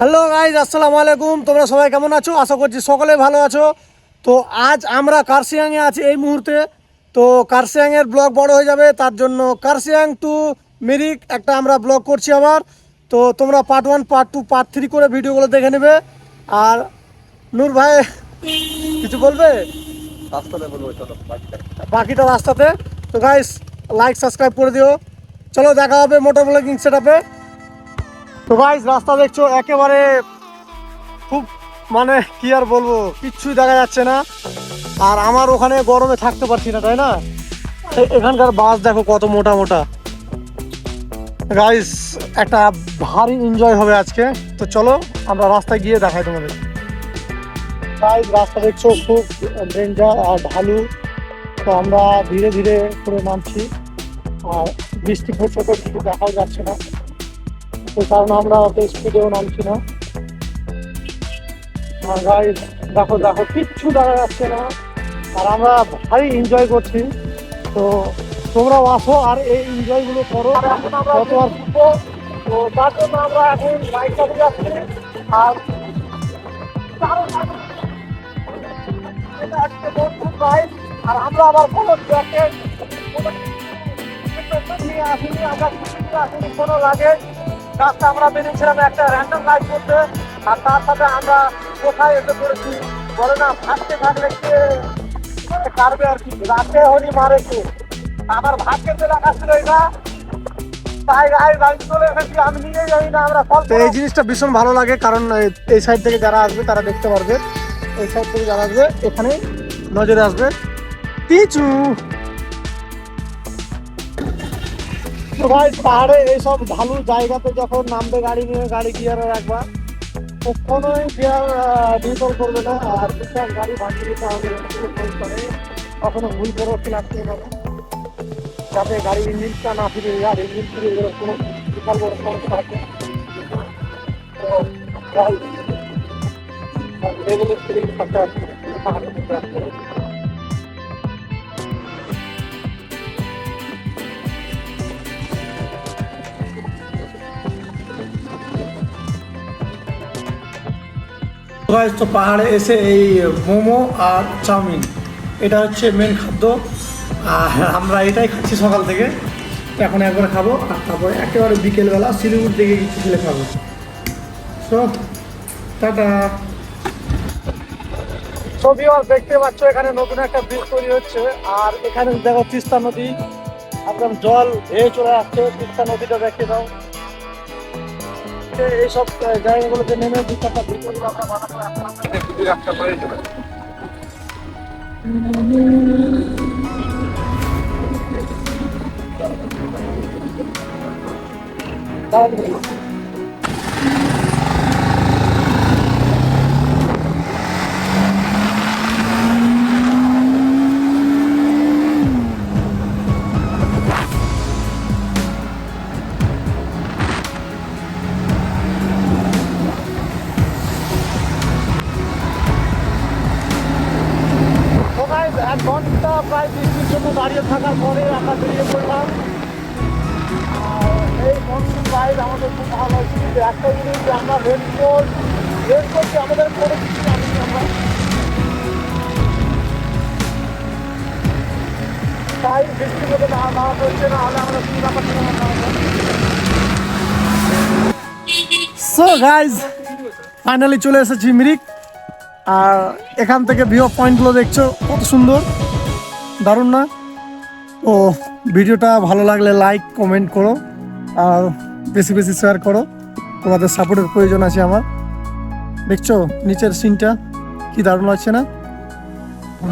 Hello guys আসসালামু আলাইকুম। তোমরা সবাই কেমন আছো? আশা করছি সকলে ভালো আছো। তো আজ আমরা কার্সিয়াংয়ে আছি এই মুহূর্তে। তো কার্সিয়াংয়ের ব্লগ বড় হয়ে যাবে, তার জন্য কার্সিয়াং টু মিরিক একটা আমরা ব্লগ করছি আবার। তো তোমরা part one part two part three করে ভিডিওগুলো দেখে নেবে। আর নূর ভাই, কিছু বলবে? বাকিটা রাস্তাতে। তো গাইস লাইক সাবস্ক্রাইব করে দিও। চলো, দেখা হবে মোটর ব্লগিং সেট তো গাইস রাস্তা দেখছ, একেবারে খুব মানে কি আর বলব, কিচ্ছুই দেখা যাচ্ছে না। আর আমার ওখানে গরমে থাকতে পারছি না, তাই না? এখানকার বাস দেখো কত মোটা মোটা। গাইস একটা ভারী এনজয় হবে আজকে। তো চলো, আমরা রাস্তায় গিয়ে দেখাই তোমাদের। গাইস রাস্তা দেখছ, খুব ডেঞ্জার আর ঢালু তো আমরা ধীরে ধীরে করে নামছি। আর বৃষ্টি পড়ছে তো কিছু দেখাও যাচ্ছে না। সেই কারণে আমরা অত স্পিডেও নামছি না আর গাইস দেখো দেখো কিচ্ছু দেখা যাচ্ছে না আর আমরা ভারী এনজয় করছি তো তোমরাও আসো আর এই এনজয়গুলো করো কত আর। তো তার জন্য আমরা এখন বাইক চালিয়ে যাচ্ছি আর আর আমরা আবার কোনো জ্যাকেট কোনো আসিনি আমরা আসিনি কোনো লাগেজ রাস্তা আমরা বেরিয়েছিলাম একটা র্যান্ডম লাইফ করতে আর তার সাথে আমরা কোথায় এসে পড়েছি বলে না ভাবতে থাকলে কে কারবে আর কি? রাতে হলি মারে কে? আমার ভাগ্যেতে লেখা ছিল এটা। তো এই জিনিসটা ভীষণ ভালো লাগে কারণ এই- সাইড থেকে যারা আসবে তারা দেখতে পারবে। এই সাইড থেকে যারা আসবে এখানে নজরে আসবে। পিছু তো ভাই, পাহাড়ে এইসব ঢালু জায়গাতে যখন নামবে গাড়ি নিয়ে, গাড়ি গিয়ারে রাখবা, কখনোই গিয়ার নির্ভর করবে না। আর বিশাল গাড়ি ভাঙিয়ে দিতে হবে কখনো ভুল করে লাগতে হবে যাতে গাড়ির ইঞ্জিনটা না ফিরে, আর ইঞ্জিন ফিরে গেলে কোনো বিশাল বড় সমস্যা ফিরে থাকতে তো পাহাড়ে এসে এই মোমো আর চাউমিন, এটা হচ্ছে মেন খাদ্য। আর আমরা এটাই খাচ্ছি সকাল থেকে। এখন একবার খাব আর তারপরে একেবারে বিকেলবেলা শিলিগুড়ি থেকে কিছু ছেলে খাব। তো টাটা। ছবি আর দেখতে পাচ্ছ, এখানে নতুন একটা ব্রিজ তৈরি হচ্ছে। আর এখানে দেখো তিস্তা নদী। একদম জল ধেয়ে চলে আসছে। তিস্তা নদীটা দেখতে দাও এইসব জায়গাগুলোতে নেমে দু চারটা ভিডিও আমরা বানাবো এখন। দাঁড়ান। তো ঘণ্টা প্রায় বৃষ্টির জন্য দাঁড়িয়ে থাকার পরে আমরা বেরিয়ে পড়লাম। এই মনসুন রাইড আমাদের খুব ভালো হয়েছে কিন্তু একটা জিনিস যে আমরা রেনকোট রেনকোট যে আমাদের কোনো কিছু জানি তাই বৃষ্টির মধ্যে না না হচ্ছে না, হলে আমরা কি ব্যাপার সো গাইজ ফাইনালি চলে এসেছি মিরিক। আর এখান থেকে ভিউ পয়েন্টগুলো দেখছ, কত সুন্দর। দারুণ না? ও ভিডিওটা ভালো লাগলে লাইক কমেন্ট করো আর বেশি বেশি শেয়ার করো। তোমাদের সাপোর্টের প্রয়োজন আছে আমার। দেখছ, নিচের সিনটা কি দারুণ লাগছে না?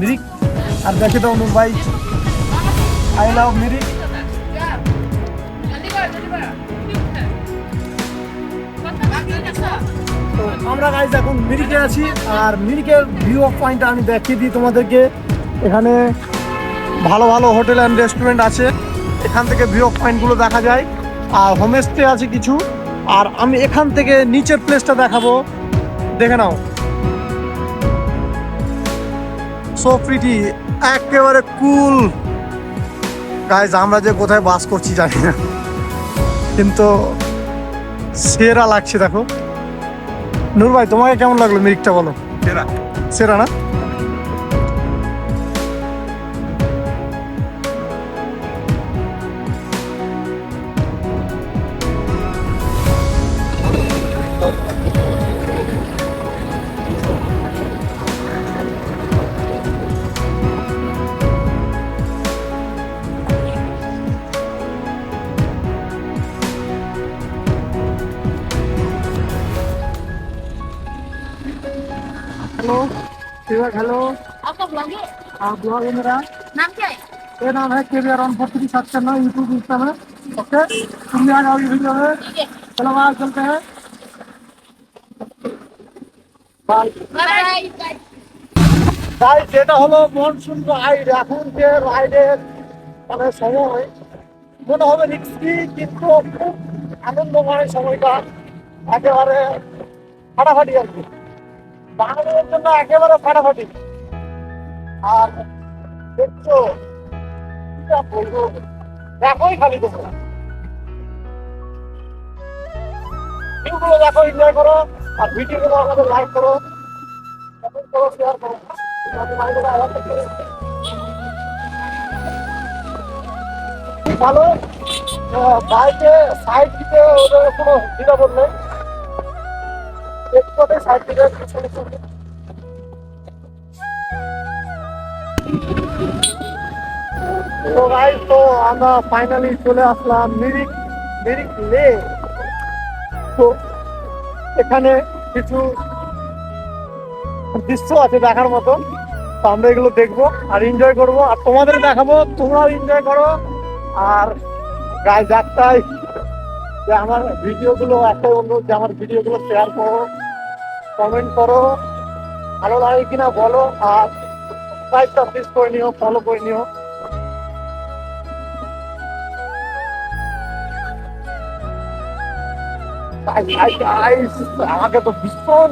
মিরিক, আর দেখে দাও ভাই আই লাভ মিরিক। তো আমরা গাইজ এখন মিরিকে আছি, আর মিরিকের ভিউ অফ পয়েন্ট আমি দেখিয়ে দিই তোমাদেরকে। এখানে ভালো ভালো হোটেল অ্যান্ড রেস্টুরেন্ট আছে। এখান থেকে ভিউ পয়েন্টগুলো দেখা যায়। আর হোমস্টে আছে কিছু। আর আমি এখান থেকে নিচের প্লেসটা দেখাবো। দেখে নাও। সো প্রিটি একেবারে কুল গাইজ আমরা যে কোথায় বাস করছি জানি না। কিন্তু সেরা লাগছে দেখো। নূর ভাই তোমাকে কেমন লাগল মিরিকটা বলো? সেরা। সেরা না? सेवक हेलो आपका ब्लॉग है आप ब्लॉग है मेरा नाम क्या है ये नाम है K V R one four three search करना यूट्यूब इंस्टा में ओके तुम भी आ जाओ ये वीडियो में ठीक है चलो वहाँ चलते हैं बाय बाय बाय তাই যেটা হলো মনসুন রাইড এখন যে রাইডের মানে সময় মনে হবে রিক্সি কিন্তু খুব আনন্দময় সময়টা একেবারে ফাটাফাটি আর কি বাঙালিদের জন্য একেবারে ফাটাফাটি। আর দেখছ বলব? দেখোই খালি তোমরা। ভিডিওগুলো দেখো এনজয় করো, আর ভিডিওগুলো আমাদের লাইক করো। কমেন্ট করো শেয়ার করো। ভালো। বাইকে সাইড দিতে ওদের কোনো দ্বিধাবোধ নেই। তো আমরা ফাইনালি চলে আসলাম মিরিক মিরিক লেক তো এখানে কিছু দৃশ্য আছে দেখার মতো। তো আমরা এগুলো দেখব আর এনজয় করব। আর তোমাদের দেখাবো, তোমরাও এনজয় করো। আর গায়ে যাত্রায় যে আমার ভিডিওগুলো একটাই অনুরোধ যে আমার ভিডিওগুলো শেয়ার করো কমেন্ট করো, ভালো লাগে কিনা বলো, আর সাবস্ক্রাইবটা প্লিজ করে নিও ফলো করে নিও। আমাকে তো ভীষণ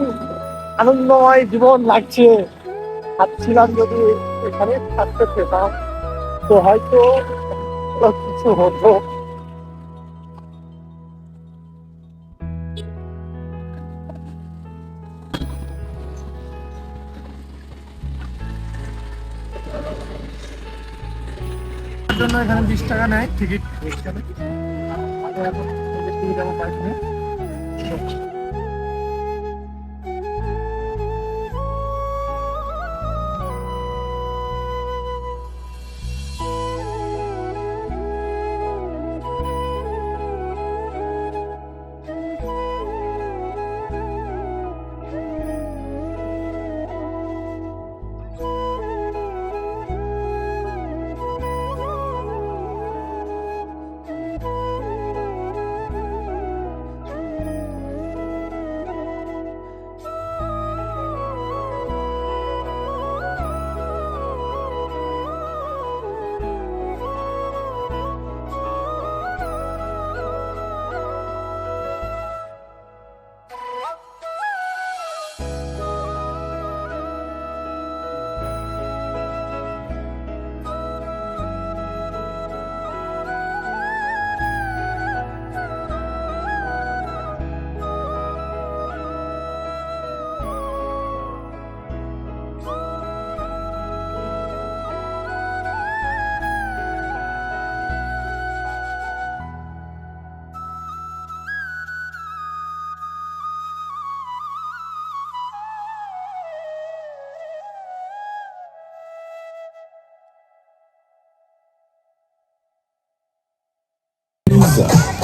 আনন্দময় জীবন লাগছে। ভাবছিলাম যদি এখানে থাকতে পেতাম, তো হয়তো কিছু হতো। জন্য এখানে বিশ টাকা নেয় টিকিট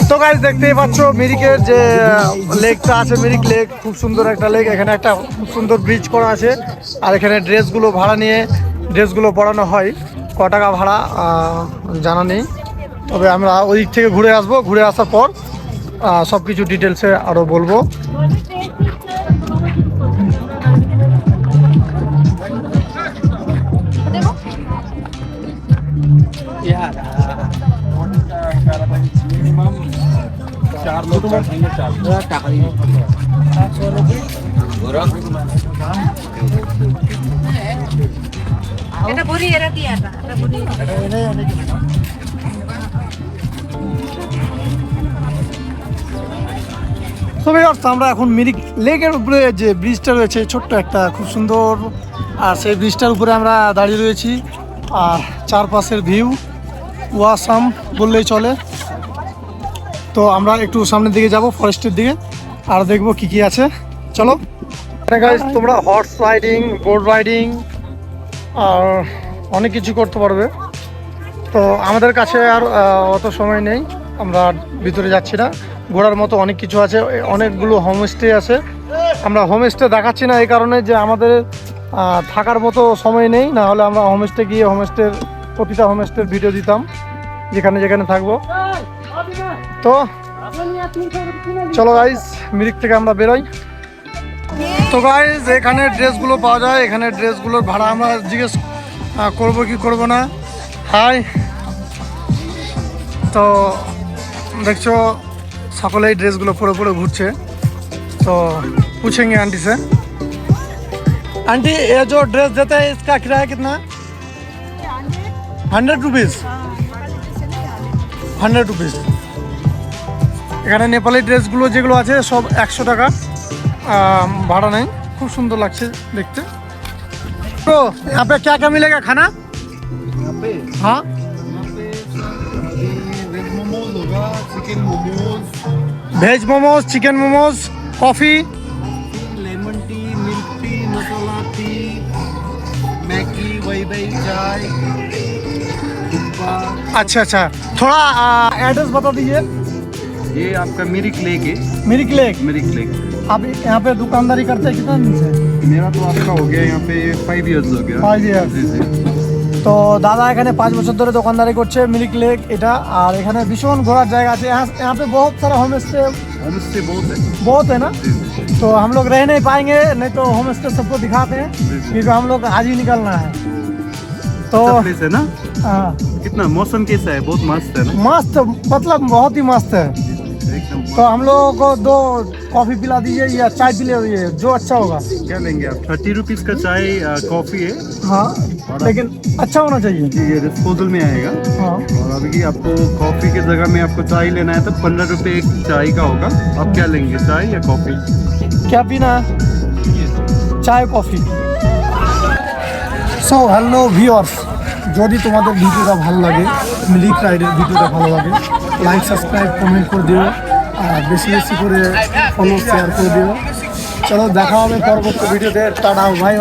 তো গাইজ দেখতেই পাচ্ছ মিরিকের যে লেকটা আছে মিরিক লেক খুব সুন্দর একটা লেক এখানে একটা খুব সুন্দর ব্রিজ করা আছে। আর এখানে ড্রেসগুলো ভাড়া নিয়ে ড্রেসগুলো পড়ানো হয়। ক টাকা ভাড়া জানা নেই। তবে আমরা ওই দিক থেকে ঘুরে আসব। ঘুরে আসার পর সব কিছু ডিটেলসে আরও বলব। চার লোক আমরা এখন মিরিক লেকের উপরে যে ব্রিজটা রয়েছে ছোট্ট একটা খুব সুন্দর। আর সেই ব্রিজটার উপরে আমরা দাঁড়িয়ে রয়েছি। আর চারপাশের ভিউ ওয়াসাম বললেই চলে। তো আমরা একটু সামনের দিকে যাব ফরেস্টের দিকে, আর দেখব কি কি আছে। চলো। তোমরা হর্স রাইডিং বোর্ড রাইডিং আর অনেক কিছু করতে পারবে। তো আমাদের কাছে আর অত সময় নেই, আমরা ভিতরে যাচ্ছি না। ঘোরার মতো অনেক কিছু আছে, অনেকগুলো হোমস্টে আছে। আমরা হোমস্টে দেখাচ্ছি না এই কারণে যে আমাদের থাকার মতো সময় নেই, না হলে আমরা হোমস্টে গিয়ে হোমস্টের প্রতিটা হোমস্টের ভিডিও দিতাম, যেখানে যেখানে থাকব। তো চলো গাইজ মিরিক থেকে আমরা বেরোই তো গাইজ এখানে ড্রেসগুলো পাওয়া যায় এখানে ড্রেসগুলোর ভাড়া আমরা জিজ্ঞেস আহ, করবো কি করবো না হাই তো দেখছো সকলেই ড্রেসগুলো পরে পরে ঘুরছে तो पूछेंगे आंटी से आंटी ये जो ड्रेस देता है इसका किराया कितना हंड्रेड रुपीज़ হান্ড্রেড রুপিস এখানে নেপালি ড্রেসগুলো যেগুলো আছে সব একশো টাকা আম, ভাড়া নেই খুব সুন্দর লাগছে দেখতে তো यहाँ पे क्या क्या मिलेगा खाना यहाँ पे हाँ यहाँ पे वेज मोमोज होगा chicken momos veg momos chicken momos coffee lemon tea milk tea masala tea Maggi वही वही चाय दुब्बा अच्छा अच्छा थोड़ा एड्रेस बता दीजिए ये आपका मिरिक लेक है मिरिक लेक मिरिक लेक आप यहाँ पे दुकानदारी करते हैं कितना दिन से मेरा तो आपका हो गया यहाँ पे फाइव इयर्स हो गया Five years. जी जी তো দাদা এখানে পাঁচ বছর ধরে দোকানদারি করছে মিরিক লেক এটা আর এখানে ভীষণ ঘোরার জায়গা আছে यहाँ यहाँ पे बहुत सारा होम स्टे होम स्टे बहुत है बहुत है ना जी जी तो हम लोग रह नहीं पाएंगे नहीं तो होम स्टे सबको दिखाते हैं क्योंकि हम लोग आज ही निकलना है तो अच्छा प्लेस है ना हाँ, कितना मौसम कैसा है बहुत मस्त है ना मस्त मतलब बहुत ही मस्त है एकदम तो हम लोगों को दो कॉफी पिला दीजिए या चाय पिला दीजिए जो अच्छा होगा क्या लेंगे आप थर्टी रुपीज का चाय कॉफी है हाँ लेकिन अच्छा होना चाहिए ये डिस्पोजल में आएगा हाँ और अभी आपको कॉफी की जगह में आपको चाय लेना है तो पंद्रह रुपए एक चाय का होगा आप क्या लेंगे चाय या कॉफी क्या पीना है চায় কফি সো হ্যালো ভিওর্স যদি তোমাদের ভিডিওটা ভালো লাগে মিলিক রাইডের ভিডিওটা ভালো লাগে লাইক সাবস্ক্রাইব কমেন্ট করে দিও, আর বেশি বেশি করে ফলো শেয়ার করে দিও। চলো, দেখা হবে পরবর্তী ভিডিওতে টাটা ভাই